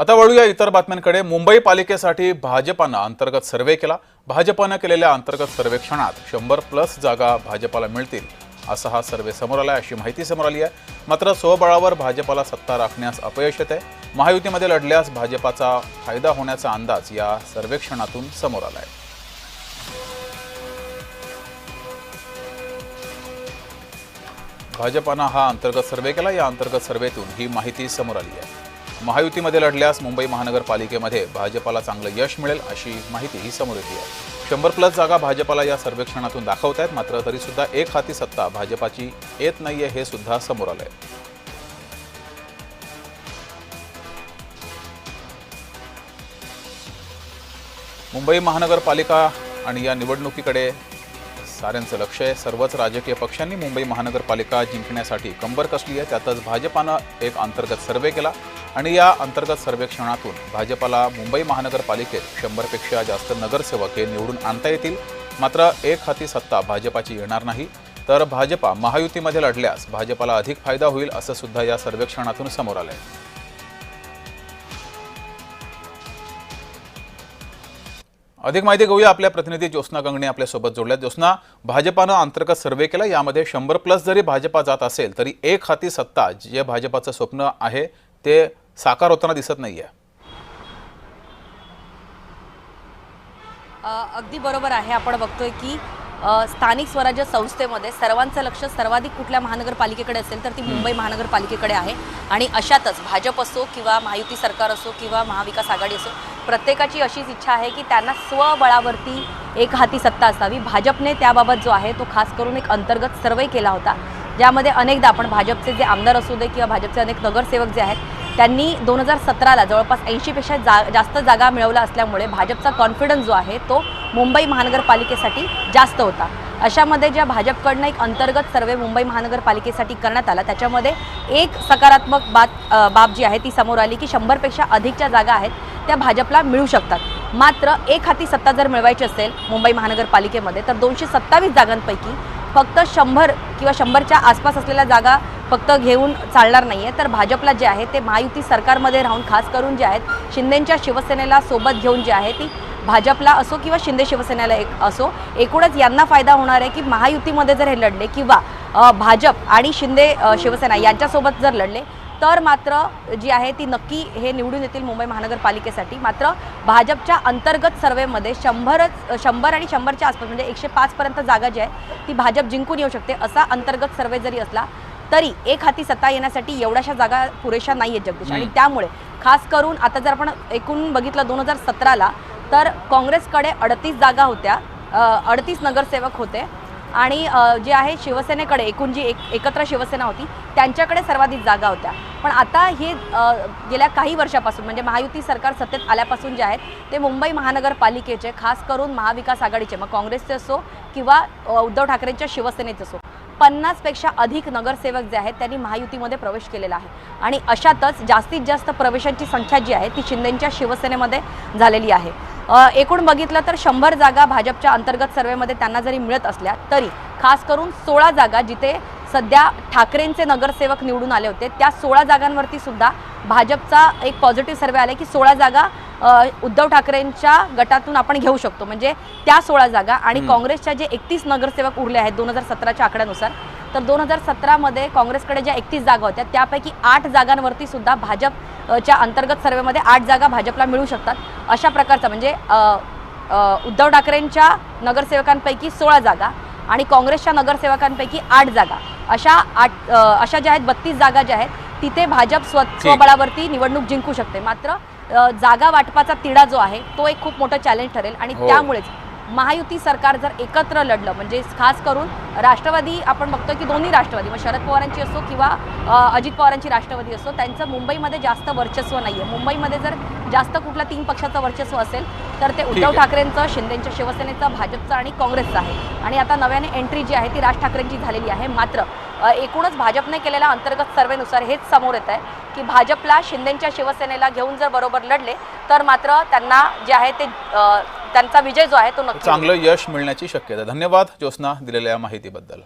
आता वळूया इतर बातम्यांकडे. मुंबई पालिकेसाठी भाजपानं अंतर्गत सर्वे केला. भाजपानं केलेल्या अंतर्गत सर्वेक्षणात शंभर प्लस जागा भाजपाला मिळतील असा हा सर्वे समोर आला अशी माहिती समोर आली आहे. मात्र स्वबळावर भाजपाला सत्ता राखण्यास अपयश येत आहे महायुतीमध्ये लढल्यास भाजपाचा फायदा होण्याचा अंदाज या सर्वेक्षणातून समोर आला आहे भाजपानं हा अंतर्गत सर्वे केला. या अंतर्गत सर्वेतून ही माहिती समोर आली आहे. महायुतीमध्ये लढल्यास मुंबई महानगरपालिकेमध्ये भाजपाला चांगलं यश मिळेल अशी माहिती ही समोर येते आहे. शंभर प्लस जागा भाजपाला या सर्वेक्षणातून दाखवत आहेत मात्र तरीसुद्धा एक हाती सत्ता भाजपाची येत नाहीये हे सुद्धा समोर आलंय. मुंबई महानगरपालिका आणि या निवडणुकीकडे साऱ्यांचं लक्ष आहे. सर्वच राजकीय पक्षांनी मुंबई महानगरपालिका जिंकण्यासाठी कंबर कसली आहे. त्यातच भाजपानं एक अंतर्गत सर्वे केला आणि या अंतर्गत सर्वेक्षणातून भाजपाला मुंबई महानगरपालिकेत शंभरपेक्षा जास्त नगरसेवक हे निवडून आणता येतील. मात्र एक हाती सत्ता भाजपाची येणार नाही. तर भाजपा महायुतीमध्ये लढल्यास भाजपाला अधिक फायदा होईल असं सुद्धा या सर्वेक्षणातून समोर आलं आहे अधिक माहिती घेऊया आपल्या प्रतिनिधी ज्योत्स्ना गंगणे आपल्यासोबत जोडल्यात. ज्योत्स्ना भाजपानं अंतर्गत सर्व्हे केला यामध्ये शंभर प्लस जरी भाजपा जात असेल तरी एक हाती सत्ता जे भाजपाचं स्वप्न आहे ते साकार होताना दिसत नाहीये. अगदी बरोबर आहे. आपण बघतोय की स्थानिक स्वराज्य संस्थेमध्ये सर्वांचं लक्ष सर्वाधिक कुठल्या महानगरपालिकेकडे असेल तर ती मुंबई महानगरपालिकेकडे आहे. आणि अशातच भाजप असो किंवा महायुती सरकार असो किंवा महाविकास आघाडी असो प्रत्येकाची अशीच इच्छा आहे की त्यांना स्वबळावरती एक हाती सत्ता असावी. भाजपने त्याबाबत जो आहे तो खास करून एक अंतर्गत सर्वे केला होता ज्यामध्ये अनेकदा आपण भाजपचे जे आमदार असू दे किंवा भाजपचे अनेक नगरसेवक जे आहेत त्यांनी दोन हजार सतराला जवळपास ऐंशीपेक्षा जा जास्त जागा मिळवला असल्यामुळे भाजपचा कॉन्फिडन्स जो आहे तो मुंबई महानगरपालिकेसाठी जास्त होता. अशामध्ये ज्या भाजपकडनं एक अंतर्गत सर्वे मुंबई महानगरपालिकेसाठी करण्यात आला त्याच्यामध्ये एक सकारात्मक बात बाब जी आहे ती समोर आली की शंभरपेक्षा अधिकच्या जागा आहेत. त्या भाजपला मिळू शकतात. मात्र एक हाती सत्ता जर मिळवायची असेल मुंबई महानगरपालिकेमध्ये तर दोनशे सत्तावीस जागांपैकी फक्त शंभर किंवा शंभरच्या आसपास असलेल्या जागा फक्त घेऊन चालणार नाही आहे तर भाजपला जे आहे ते महायुती सरकारमध्ये राहून खास करून जे आहेत शिंदेंच्या शिवसेनेला सोबत घेऊन जे आहे ती भाजपला असो किंवा शिंदे शिवसेनेला एक असो एकूणच यांना फायदा होणार आहे की महायुतीमध्ये जर हे लढले किंवा भाजप आणि शिंदे शिवसेना यांच्यासोबत जर लढले तर मात्र जी आहे ती नक्की हे निवडून येतील मुंबई महानगरपालिकेसाठी. मात्र भाजपच्या अंतर्गत सर्वेमध्ये शंभरच शंभर आणि शंभरच्या आसपास म्हणजे एकशे पाचपर्यंत जागा जी आहे ती भाजप जिंकून येऊ शकते असा अंतर्गत सर्वे जरी असला तरी एक हाती सत्ता येण्यासाठी एवढ्याशा जागा पुरेशा नाही आहेत जगदीश. आणि. त्यामुळे खास करून आता जर आपण एकूण बघितलं दोन हजार सतराला तर काँग्रेसकडे अडतीस जागा होत्या अडतीस नगरसेवक होते. आणि जे आहे शिवसेनेकडे एकूण जी एक एकत्र शिवसेना होती त्यांच्याकडे सर्वाधिक जागा होत्या. पण आता हे गेल्या काही वर्षापासून म्हणजे महायुती सरकार सत्तेत आल्यापासून जे आहेत ते मुंबई महानगरपालिकेचे खास करून महाविकास आघाडीचे मग काँग्रेसचे असो किंवा उद्धव ठाकरेंच्या शिवसेनेचे असो पन्नासपेक्षा अधिक नगरसेवक जे आहेत त्यांनी महायुतीमध्ये प्रवेश केलेला आहे. आणि अशातच जास्तीत जास्त प्रवेशांची संख्या जी आहे ती शिंदेंच्या शिवसेनेमध्ये झालेली आहे. एकूण बघितलं तर शंभर जागा भाजपच्या अंतर्गत सर्वेमध्ये त्यांना जरी मिळत असल्या तरी खास करून सोळा जागा जिथे सध्या ठाकरेंचे नगरसेवक निवडून आले होते त्या सोळा जागांवरती सुद्धा भाजपचा एक पॉझिटिव्ह सर्वे आला की सोळा जागा उद्धव ठाकरेंच्या गटातून आपण घेऊ शकतो म्हणजे त्या सोळा जागा आणि. काँग्रेसच्या जे एकतीस नगरसेवक उरले आहेत दोन हजार सतराच्या आकड्यानुसार तर दोन हजार सतरामध्ये काँग्रेसकडे ज्या एकतीस जागा होत्या त्यापैकी आठ जागांवरती सुद्धा भाजपच्या अंतर्गत सर्वेमध्ये आठ जागा भाजपला मिळू शकतात. अशा प्रकारचा म्हणजे उद्धव ठाकरेंच्या नगरसेवकांपैकी सोळा जागा आणि काँग्रेसच्या नगरसेवकांपैकी आठ जागा. अशा आठ अशा ज्या आहेत बत्तीस जागा ज्या आहेत तिथे भाजप स्व स्वबळावरती निवडणूक जिंकू शकते. मात्र जागा वाटपाचा तिढा जो आहे तो एक खूप मोठं चॅलेंज ठरेल आणि हो. त्यामुळेच महायुती सरकार जर एकत्र लढलं म्हणजे खास करून राष्ट्रवादी आपण बघतो की दोन्ही राष्ट्रवादी मग शरद पवारांची असो किंवा अजित पवारांची राष्ट्रवादी असो त्यांचं मुंबईमध्ये जास्त वर्चस्व नाही आहे मुंबईमध्ये जर जास्त कुठल्या तीन पक्षाचं वर्चस्व असेल तर ते उद्धव. ठाकरेंचं शिंदेच्या शिवसेनेचं भाजपचं आणि काँग्रेसचं आहे. आणि आता नव्याने एंट्री जी आहे ती राज ठाकरेंची झालेली आहे. मात्र एकूणच भाजपने केलेल्या अंतर्गत सर्वेनुसार हेच समोर येत आहे की भाजपला शिंदेच्या शिवसेनेला घेऊन जर बरोबर लढले तर मात्र त्यांना जे आहे ते त्यांचा विजय जो आहे तो नक्की चांगलं यश मिळण्याची शक्यता. धन्यवाद ज्योत्ना दिलेल्या माहितीबद्दल.